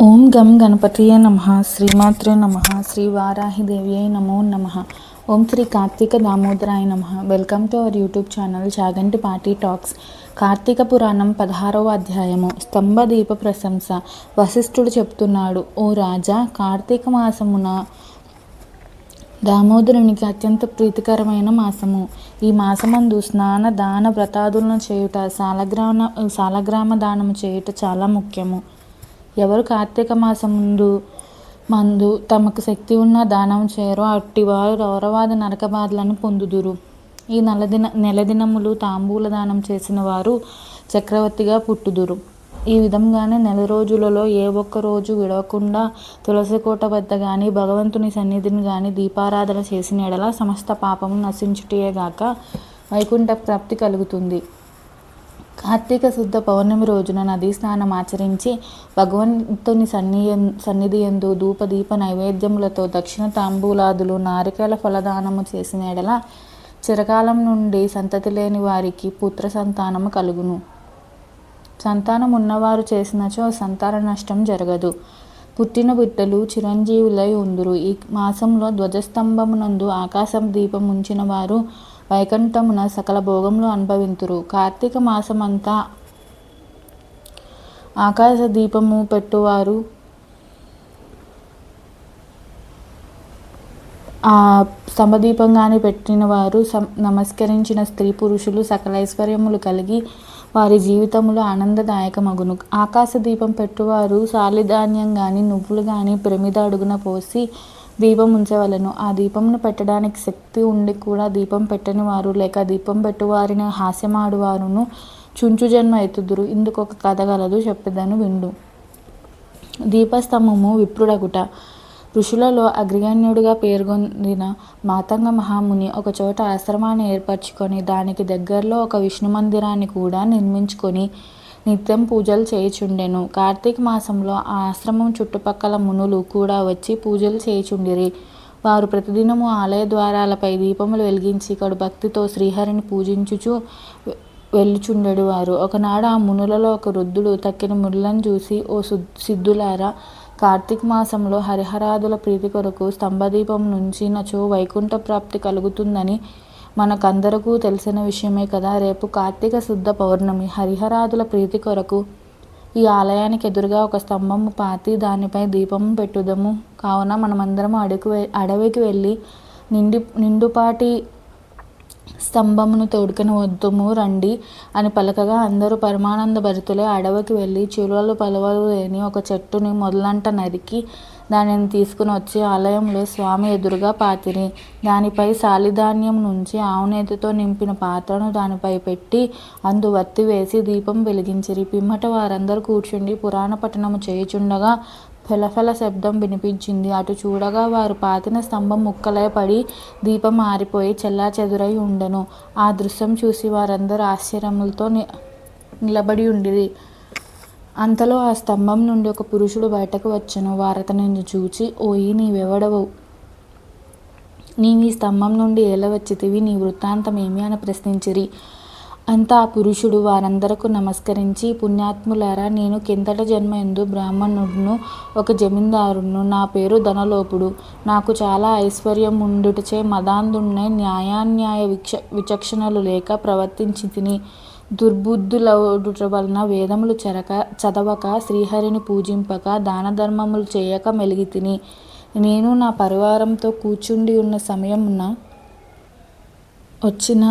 ఓం గం గణపతియే నమ. శ్రీమాత్రే నమ. శ్రీ వారాహిదేవ్యై నమో నమ. ఓం శ్రీ కార్తీక దామోదరాయ నమ. Welcome to our YouTube channel Chaganti party talks. Kartika Puranam పదహారవ అధ్యాయము. స్తంభ దీప ప్రశంస. వశిష్ఠుడు చెప్తున్నాడు ఓ రాజా కార్తీక మాసమున దామోదరునికి అత్యంత ప్రీతికరమైన మాసము. ఈ మాసమందు స్నాన దాన వ్రతాదులను చేయుట సాలగ్రామ సాలగ్రామ దానము చేయుట చాలా ముఖ్యము. ఎవరు కార్తీక మాసం ముందు మందు తమకు శక్తి ఉన్న దానం చేయరో అట్టివారు రౌరవాద నరక బాధలను పొందుదురు. ఈ నలదిన నెలదినములు తాంబూల దానం చేసిన వారు చక్రవర్తిగా పుట్టుదురు. ఈ విధంగానే నెల రోజులలో ఏ ఒక్క రోజు విడవకుండా తులసి కోట వద్ద కానీ భగవంతుని సన్నిధిని కానీ దీపారాధన చేసిన ఎడల సమస్త పాపము నశించుటయేగాక వైకుంఠ ప్రాప్తి కలుగుతుంది. కార్తీక శుద్ధ పౌర్ణమి రోజున నదీ స్నానం ఆచరించి భగవంతుని సన్ని సన్నిధి ఎందు ధూపదీప నైవేద్యములతో దక్షిణ తాంబూలాదులు నారికేల ఫలదానము చేసిన ఎడల చిరకాలం నుండి సంతతి లేని వారికి పుత్ర సంతానము కలుగును. సంతానం ఉన్నవారు చేసినచో సంతాన నష్టం జరగదు. పుట్టిన బిడ్డలు చిరంజీవులై ఉందురు. ఈ మాసంలో ధ్వజస్తంభమునందు ఆకాశం దీపం ఉంచిన వారు వైకుంఠమున సకల భోగములు అనుభవింతురు. కార్తీక మాసమంతా ఆకాశ దీపము పెట్టువారు. ఆ పెట్టిన వారు సం నమస్కరించిన స్త్రీ పురుషులు సకల ఐశ్వర్యములు కలిగి వారి జీవితంలో ఆనందదాయకమగును. ఆకాశ దీపం పెట్టువారు సాలిధాన్యం కానీ నువ్వులు కానీ ప్రమిద అడుగున పోసి దీపం ఉంచవలను ఆ దీపంను పెట్టడానికి శక్తి ఉండి కూడా దీపం పెట్టని వారు లేక దీపం పెట్టువారిని హాస్యమాడువారును చుంచు జన్మ ఎత్తుదురు. ఇందుకు ఒక కథ గలదు చెప్పేదను విండు. దీపస్తంభము విప్రుడగుట. ఋషులలో అగ్రగణ్యుడిగా పేర్కొందిన మాతంగ మహాముని ఒకచోట ఆశ్రమాన్ని ఏర్పరచుకొని దానికి దగ్గరలో ఒక విష్ణు మందిరాన్ని కూడా నిర్మించుకొని నిత్యం పూజలు చేయుచుండెను. కార్తీక మాసంలో ఆ ఆశ్రమం చుట్టుపక్కల మునులు కూడా వచ్చి పూజలు చేయుచుండిరి. వారు ప్రతిదినము ఆలయ ద్వారాలపై దీపములు వెలిగించి కడు భక్తితో శ్రీహరిని పూజించుచు వెళ్ళుచుండెడు వారు. ఒకనాడు ఆ మునులలో ఒక వృద్ధుడు తక్కిన మునులను చూసి ఓ సిద్ధులారా! కార్తీక మాసంలో హరిహరాదుల ప్రీతి కొరకు స్తంభదీపం నుంచి నచో వైకుంఠ ప్రాప్తి కలుగుతుందని మనకందరకు తెలిసిన విషయమే కదా. రేపు కార్తీక శుద్ధ పౌర్ణమి. హరిహరాదుల ప్రీతి కొరకు ఈ ఆలయానికి ఎదురుగా ఒక స్తంభము పాతి దానిపై దీపం పెట్టుదము. కావున మనమందరం అడుగు అడవికి వెళ్ళి నిండి నిండుపాటి స్తంభమును తోడుకొని వద్దుము రండి అని పలకగా అందరూ పరమానంద భరితులే అడవికి వెళ్ళి చిలువలు పలువలు లేని ఒక చెట్టుని మొదలంట నరికి దానిని తీసుకుని వచ్చి ఆలయంలో స్వామి ఎదురుగా పాతిరి. దానిపై సాలిధాన్యం నుంచి ఆవునేతితో నింపిన పాత్రను దానిపై పెట్టి అందు వత్తి వేసి దీపం వెలిగించిరి. పిమ్మట వారందరూ కూర్చుండి పురాణ పఠనము చేయుచుండగా ఫెలఫెల శబ్దం వినిపించింది. అటు చూడగా వారు పాతిన స్తంభం ముక్కలై పడి దీపం ఆరిపోయి చెల్లా చెదురై ఉండెను. ఆ దృశ్యం చూసి వారందరూ ఆశ్చర్యములతో నిలబడి ఉండిరి. అంతలో ఆ స్తంభం నుండి ఒక పురుషుడు బయటకు వచ్చెను. వారతనిని చూచి ఓయి నీవెవడవు? నీవు ఈ స్తంభం నుండి ఎలా వచ్చితివి నీ వృత్తాంతం ఏమి అని ప్రశ్నించిరి. అంతా ఆ పురుషుడు వారందరకు నమస్కరించి పుణ్యాత్ములారా నేను కిందట జన్మ ఎందు బ్రాహ్మణుడును ఒక జమీందారును నా పేరు ధనలోపుడు. నాకు చాలా ఐశ్వర్యం ఉండుటచే మదాంధున్నై న్యాయాన్యాయ విచ విచక్షణలు లేక ప్రవర్తించి తిని దుర్బుద్ధులవుట వలన వేదములు చెరక చదవక శ్రీహరిని పూజింపక దాన ధర్మములు చేయక మెలిగి తిని నేను నా పరివారంతో కూర్చుండి ఉన్న సమయమున వచ్చిన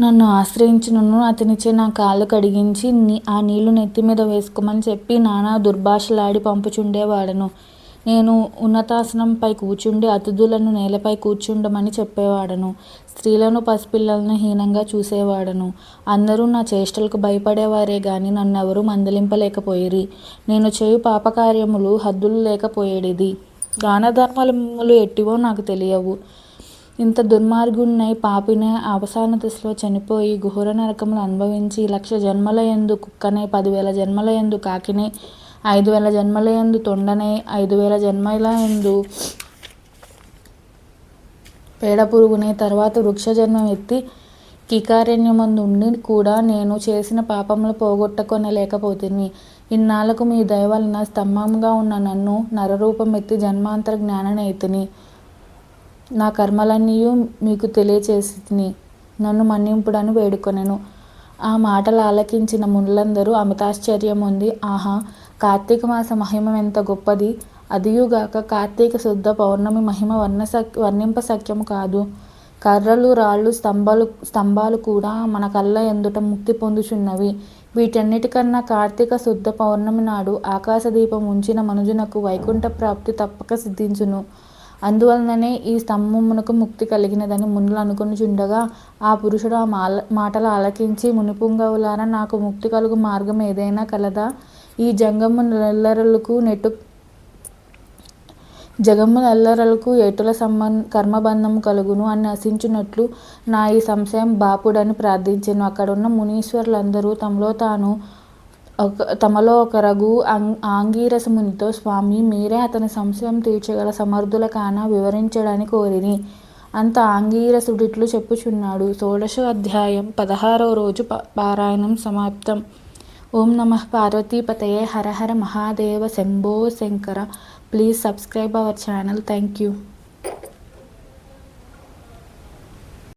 నన్ను ఆశ్రయించినను. అతనిచే నా కాళ్ళు కడిగించి నీ ఆ నీళ్ళు నెత్తి మీద వేసుకోమని చెప్పి నానా దుర్భాషలాడి పంపుచుండేవాడను. నేను ఉన్నతాసనంపై కూర్చుండి అతిథులను నేలపై కూర్చుండమని చెప్పేవాడను. స్త్రీలను పసిపిల్లలను హీనంగా చూసేవాడను. అందరూ నా చేష్టలకు భయపడేవారే గాని నన్నెవరూ మందలింపలేకపోయిరి. నేను చేయు పాపకార్యములు హద్దులు లేకపోయేడిది. దానధర్మములు ఎట్టివో నాకు తెలియవు. ఇంత దుర్మార్గుణ్ణై పాపినే అవసాన దశలో చనిపోయి ఘోర నరకములు అనుభవించి లక్ష జన్మల ఎందు కుక్కనే పదివేల జన్మల ఎందు కాకినే ఐదు వేల జన్మల ఎందు తొండనే ఐదు వేల జన్మల ఎందు పేడ పురుగునే తర్వాత వృక్ష జన్మం ఎత్తి కీకారణ్యమందు ఉండి కూడా నేను చేసిన పాపములు పోగొట్టుకొనలేకపోతిని. ఇన్నాళ్ళకు మీ దయ వలన స్తంభంగా ఉన్న నన్ను నరరూపం ఎత్తి జన్మాంతర జ్ఞాననేతిని నా కర్మలన్నీ మీకు తెలియచేసి నన్ను మన్నింపుడని వేడుకొనెను. ఆ మాటలు ఆలకించిన మునులందరూ అమితాశ్చర్యం ఉంది. ఆహా కార్తీక మాస మహిమ ఎంత గొప్పది. అదియుగాక కార్తీక శుద్ధ పౌర్ణమి మహిమ వర్ణ వర్ణింప సఖ్యము కాదు. కర్రలు రాళ్ళు స్తంభాలు స్తంభాలు కూడా మన కళ్ళ ఎందుట ముక్తి పొందుచున్నవి. వీటన్నిటికన్నా కార్తీక శుద్ధ పౌర్ణమి నాడు ఆకాశదీపం ఉంచిన మనుజునకు వైకుంఠ ప్రాప్తి తప్పక సిద్ధించును. అందువలననే ఈ స్తంభమునకు ముక్తి కలిగినదని మునులు అనుకొనుచుండగా ఆ పురుషుడు ఆ మాల మాటలు ఆలకించి మునిపుంగవులారా నాకు ముక్తి కలుగు మార్గం ఏదైనా కలదా? ఈ జంగము నెల్లరలకు నెట్టు జగమ్ము నెల్లరలకు ఎటుల సంబంధ కర్మబంధము కలుగును అని నశించున్నట్లు నా ఈ సంశయం బాపుడని ప్రార్థించాను. అక్కడున్న మునీశ్వరులందరూ తమలో తాను ఒక తమలో ఒక రఘు ఆంగీరస మునితో స్వామి మీరే అతని సంశయం తీర్చగల సమర్థుల కాన వివరించడని కోరిని అంత ఆంగీరసుడిట్లు చెప్పుచున్నాడు. షోడశ అధ్యాయం పదహారో రోజు పారాయణం సమాప్తం. ఓం నమ పార్వతీపతయే. హర హర Mahadeva Shambho Shankara. Please subscribe our channel. Thank you